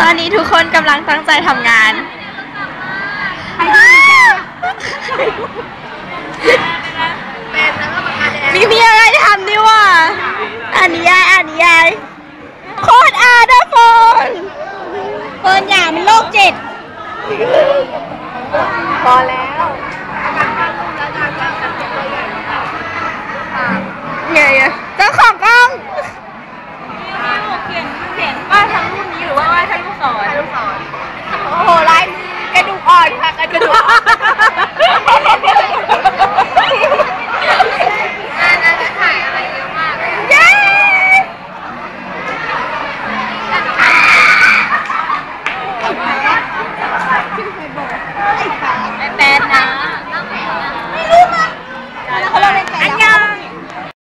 ตอนนี้ทุกคนกำลังตั้งใจทำงาน มีมีอะไรทำดิวะอ่านนิยายอ่านนิยายโคตรอาดาโฟนเฟิร์นอย่ามันโรคจิตพอแล้วเงี้ยเจ้อ